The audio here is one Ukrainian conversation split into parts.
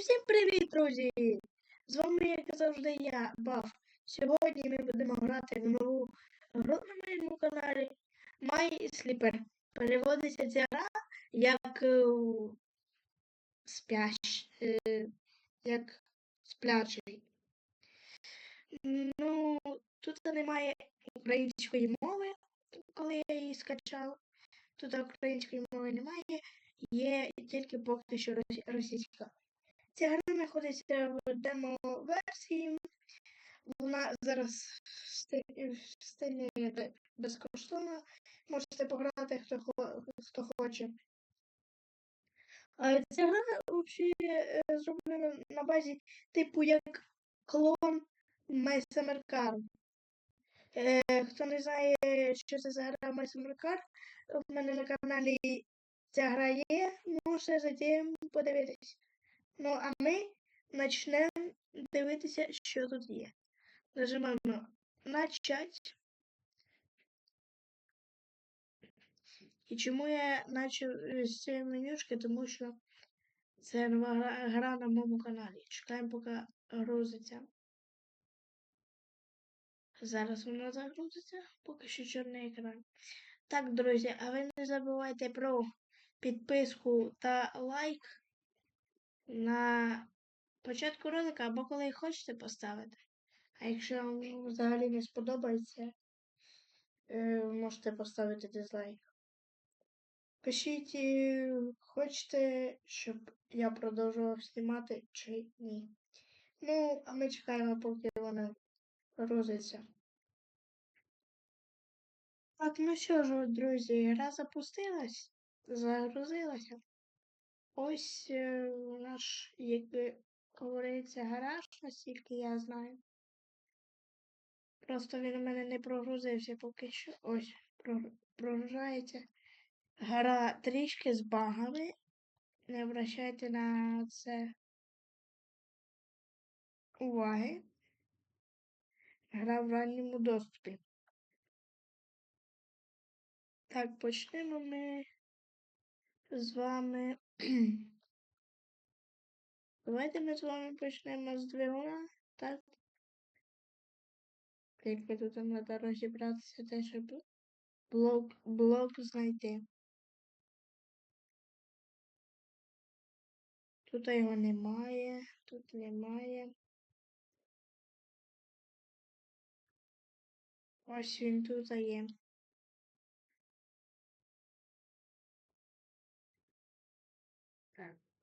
Всім привіт, друзі! З вами, як завжди, я, Баф. Сьогодні ми будемо грати в нову гру на моєму каналі My Sleeper. Переводиться ця гра як е, спящ, е, як сплячий. Ну, тут немає української мови, коли я її скачав. Тут української мови немає, є тільки поки що росі- російська. Ця гра знаходиться в демо-версії. Вона зараз в стилі бе- безкоштовна. Можете пограти, хто, хто хоче. Ця гра взагалі е, зроблена на базі типу як клон Summer Е, хто не знає, що це за гра Summer в мене на каналі ця гра є, можете затім подивитись. Ну, а ми почнемо дивитися, що тут є. Нажимаємо начать. І чому я почав з цієї менюшки? Тому що це нова гра на моєму каналі. Чекаємо, поки грузиться. Зараз вона загрузиться, поки що чорний екран. Так, друзі, а ви не забувайте про підписку та лайк на початку ролика або коли хочете поставити. А якщо вам взагалі не сподобається, е, можете поставити дизлайк. Пишіть, е, хочете, щоб я продовжував знімати чи ні. Ну, а ми чекаємо, поки вона грузиться. Так, ну що ж, друзі, гра запустилась, загрузилася. Ось е, наш, як говориться, гараж, наскільки я знаю. Просто він у мене не прогрузився поки що. Ось, прогружається. Гра трішки з багами. Не обращайте на це уваги. Гра в ранньому доступі. Так, почнемо ми з вами. Давайте ми з вами почнемо з двигуна, так? Тільки тут треба розібратися те, щоб блок, блок знайти. Тут його немає, тут немає. Ось він тут є.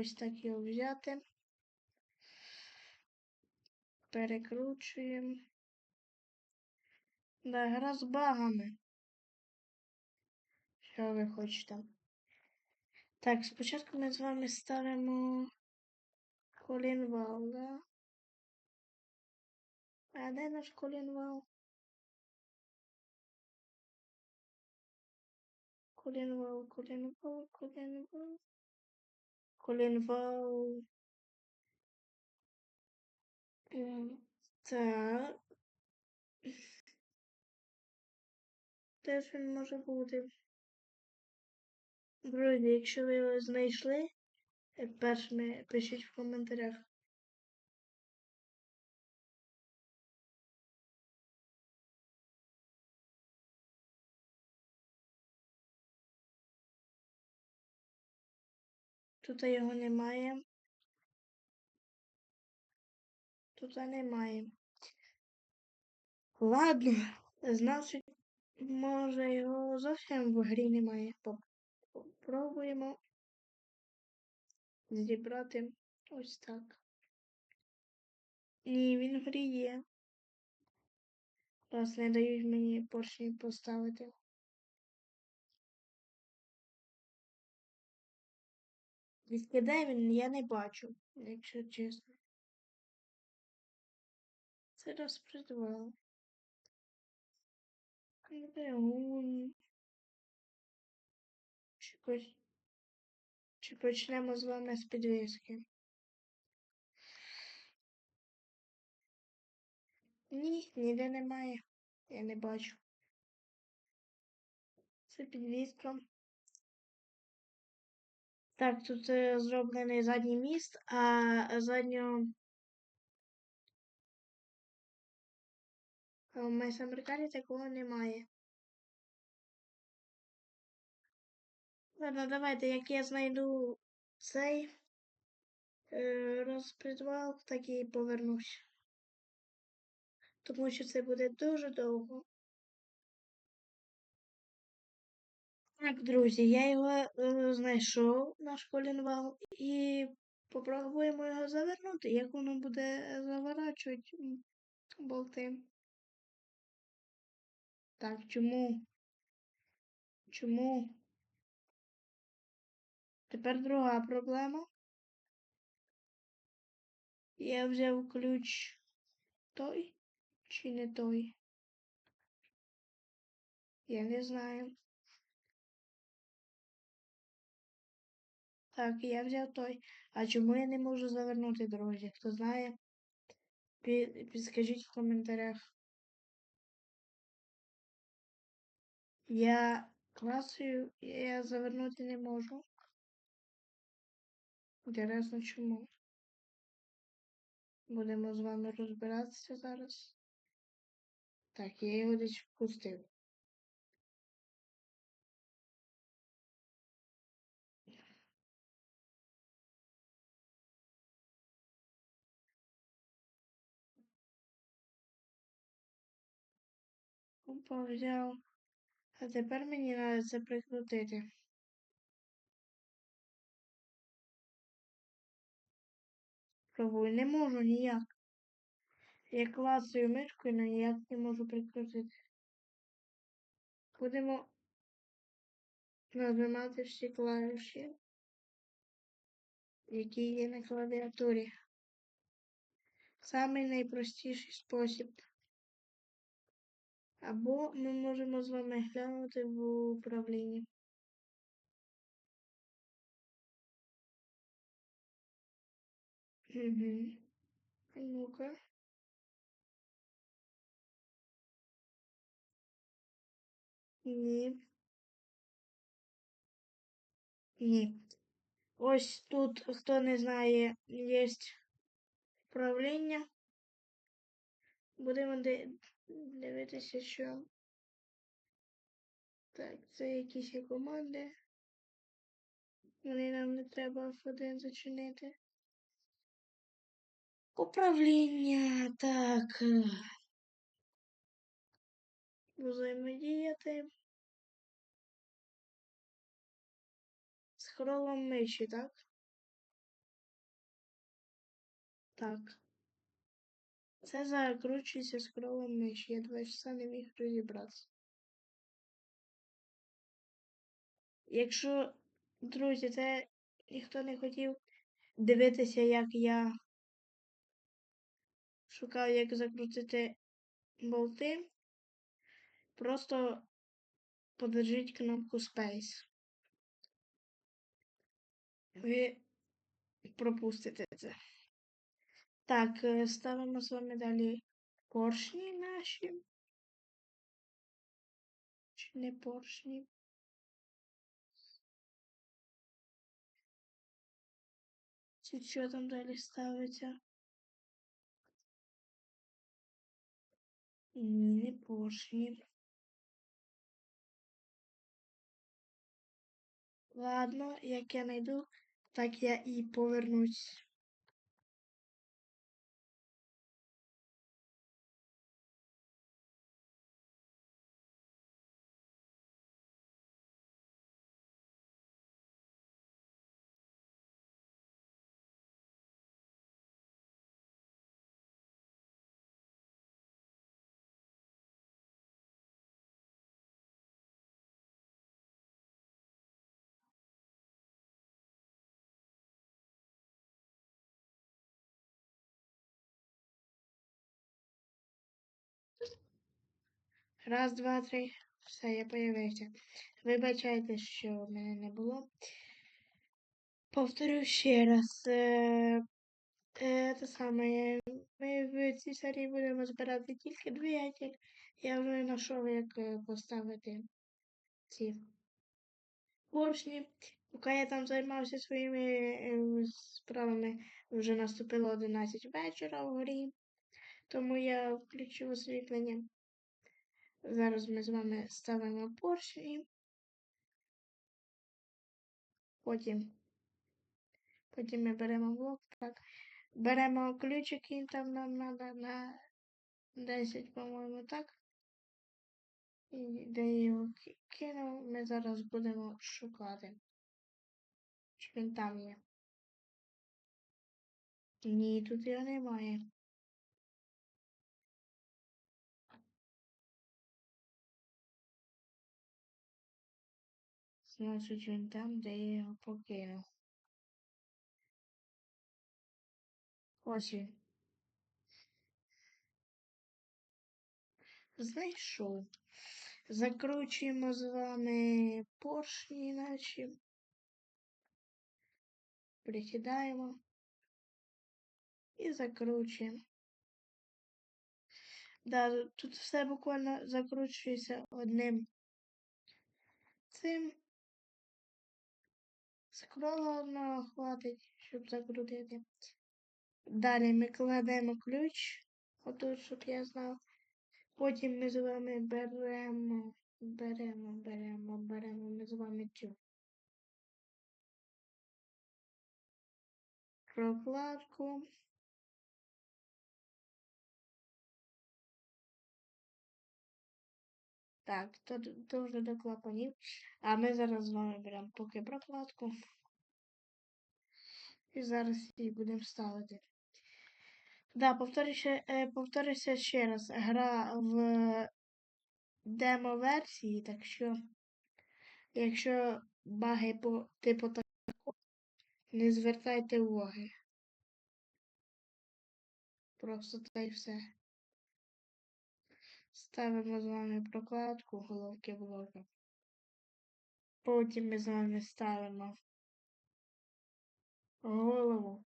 Ось так його взяти. Перекручуємо. Да, гра з багами. Що ви хочете? Так, спочатку ми з вами ставимо колінвал, да? А де наш колінвал? Колінвал, колінвал, колінвал. Колінвал. Так. Де ж він може бути? Друзі, якщо ви його знайшли, е, першими пишіть в коментарях. Тут його немає. Тут немає. Ладно, значить, може його зовсім в грі немає. Попробуємо зібрати ось так. Ні, він в грі є. Раз не дають мені поршні поставити. Відкидай він, я не бачу, якщо чесно. Це розпредвал. Двигун. Чи, поч- Чи почнемо з вами з підвіски? Ні, ніде немає. Я не бачу. Це підвіска. Так, тут е, зроблений задній міст, а заднього. А в Мейс Американі такого немає. Ладно, давайте, як я знайду цей е, розпредвал, так і повернусь. Тому що це буде дуже довго. Так, друзі, я його е, знайшов наш колінвал і попробуємо його завернути, як воно буде заворачувати болти. Так, чому? Чому? Тепер друга проблема. Я взяв ключ той чи не той? Я не знаю. Так, я взяв той. А чому я не можу завернути, друзі? Хто знає? пі- Підскажіть в коментарях. Я класую, я завернути не можу. Інтересно, чому? Будемо з вами розбиратися зараз. Так, я його десь впустив. Взяв. А тепер мені треба це прикрутити. Пробую, не можу ніяк. Я клацаю мишкою, але ніяк не можу прикрутити. Будемо нажимати всі клавіші, які є на клавіатурі. Самий найпростіший спосіб. Або ми можемо з вами глянути в управлінні. Угу. Ну-ка. Ні. Ні. Ось тут, хто не знає, є управління. Будемо дивитися, що. Так, це якісь є команди. Вони нам не треба F1 зачинити. Управління. Так. Взаємодіяти. З хролом миші, так? Так. Це закручується хролом миші. Я два часа не міг розібратися. Якщо, друзі, це ніхто не хотів дивитися, як я шукав, як закрутити болти, просто подержіть кнопку Space. Ви пропустите це. Так, е, ставимо з вами далі поршні наші. Чи не поршні? Чи що там далі ставиться? Не поршні. Ладно, як я найду, так я і повернусь. Раз, два, три. Все, я появився. Вибачайте, що мене не було. Повторю ще раз. Е, е, те саме. Ми в цій серії будемо збирати тільки двигатель. Я вже знайшов, як е, поставити ці поршні. Поки я там займався своїми е, справами, вже наступило 11 вечора в горі, тому я включив освітлення. Зараз ми з вами ставимо поршні. Потім потім ми беремо блок. Так. Беремо ключик, і там нам треба на 10, по-моєму, так. І де його кинув, ми зараз будемо шукати. Чи він там є? Ні, тут його немає. Значить він там, де я його покинув. Ось він. Знайшов. Закручуємо з вами поршні наші. Присідаємо і закручуємо. Да, тут все буквально закручується одним цим. Скрола одного хватить, щоб закрутити. Далі ми кладемо ключ, отут, щоб я знав. Потім ми з вами беремо, беремо, беремо, беремо ми з вами цю прокладку. Так, то, то вже до клапанів. А ми зараз з вами беремо поки прокладку. І зараз її будемо ставити. Да, повторюся, е, повторюся ще раз. Гра в демо-версії, так що, якщо баги по типу такого, не звертайте уваги. Просто та й все. Ставимо з вами прокладку головки блока. Потім ми з вами ставимо голову.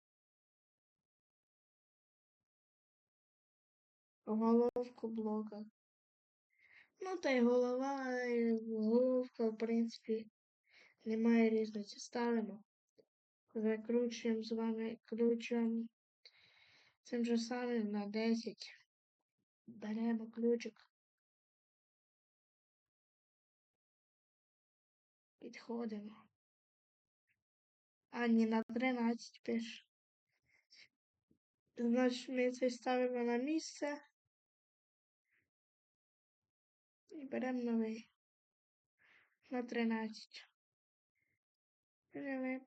Головку блока. Ну, та й голова, і головка, в принципі, немає різниці. Ставимо. Закручуємо з вами ключом. Цим же самим на 10. Беремо ключик. Підходимо. А, ні, на 13 пиш. Значить, ми це ставимо на місце. І беремо новий. На 13. Беремо.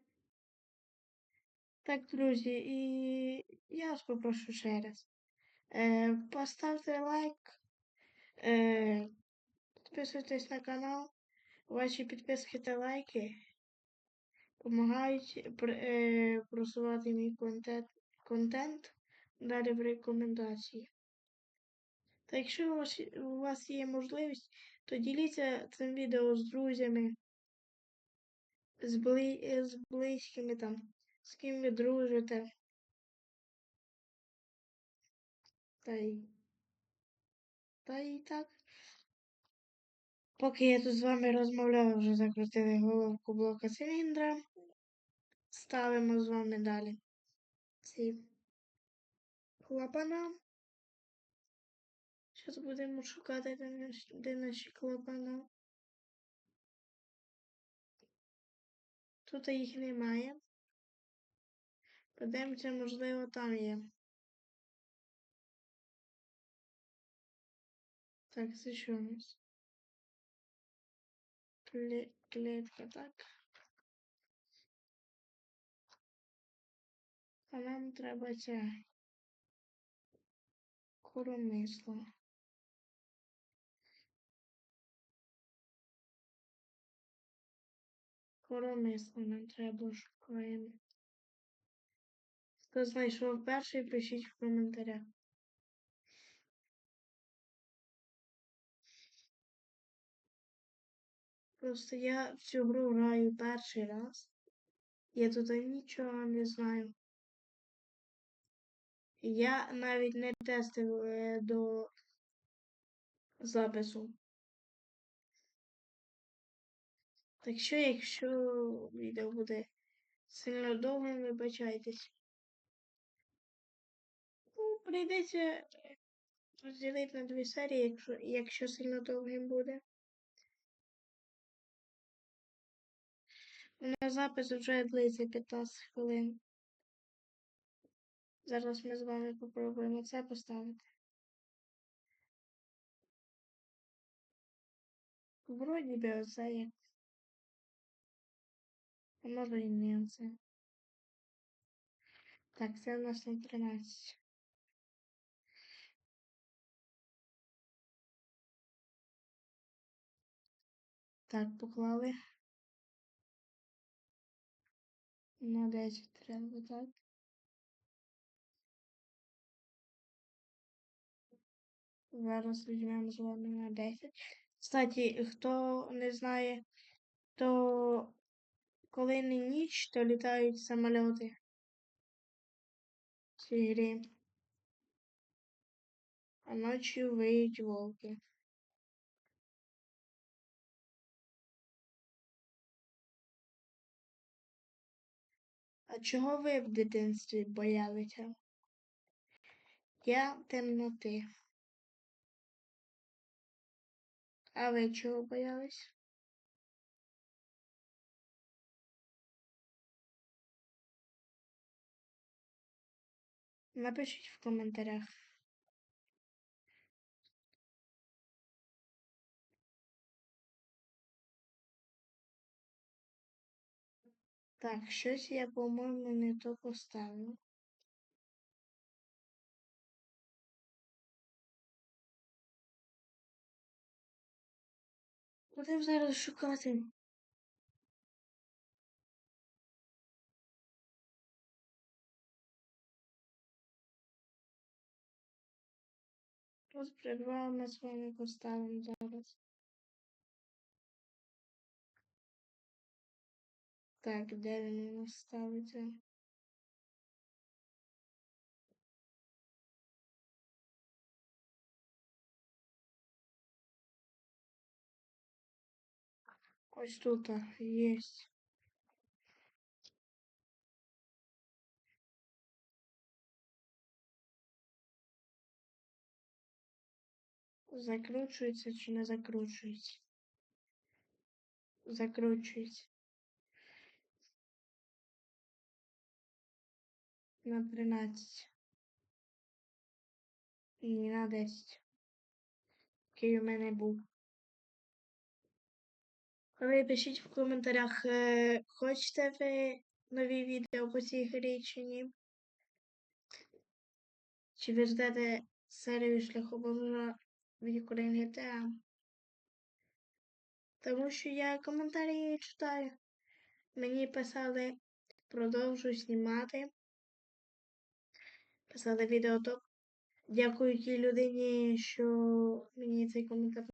Так, друзі, і я вас попрошу ще раз. Е, Поставте лайк, е, підписуйтесь на канал. Ваші підписки та лайки допомагають е, просувати мій контент, контент далі в рекомендації. Та якщо у вас є можливість, то діліться цим відео з друзями, з, бли, з близькими там, з ким ви дружите. Та й. Та й так. Поки я тут з вами розмовляла, вже закрутили головку блока циліндра. Ставимо з вами далі ці клапана. Зараз будемо шукати, де наші, де наші клапана. Тут їх немає. Подивимося, можливо, там є. Так, це що у нас? Клетка, так. А нам треба це коромисло. Коромисло нам треба шукаємо. Хто знайшов перший, пишіть в коментарях. Просто я в цю гру граю перший раз. Я тут нічого не знаю. Я навіть не тестив е, до запису. Так що, якщо відео буде сильно довгим, вибачайтесь. Ну, прийдеться розділити на дві серії, якщо, якщо сильно довгим буде. У нас запис вже длиться 15 хвилин. Зараз ми з вами попробуємо це поставити. Вроді би оце як. А може і не оце. Так, це у нас на 13. Так, поклали. На 10 треба, так. Зараз візьмемо з на 10. Кстати, хто не знає, то коли не ніч, то літають самольоти в цій. А ночі виють волки. А чого ви в дитинстві боялися? Я темноти. А ви чого боялись? Напишіть в коментарях. Так, щось я, по-моєму, не то поставив. Будемо зараз шукати. Тут ми з вами поставимо зараз. Так, де він у нас ставиться? Ось тут є. Закручується чи не закручується? Закручується. На 13. І на 10. Який у мене був. Ви пишіть в коментарях, е, хочете ви нові відео по цій грі чи ні? Чи ви ждете серію шляхобожа від України GTA? Тому що я коментарі читаю. Мені писали, продовжуй знімати. Писали відео топ. Дякую тій людині, що мені цей коментар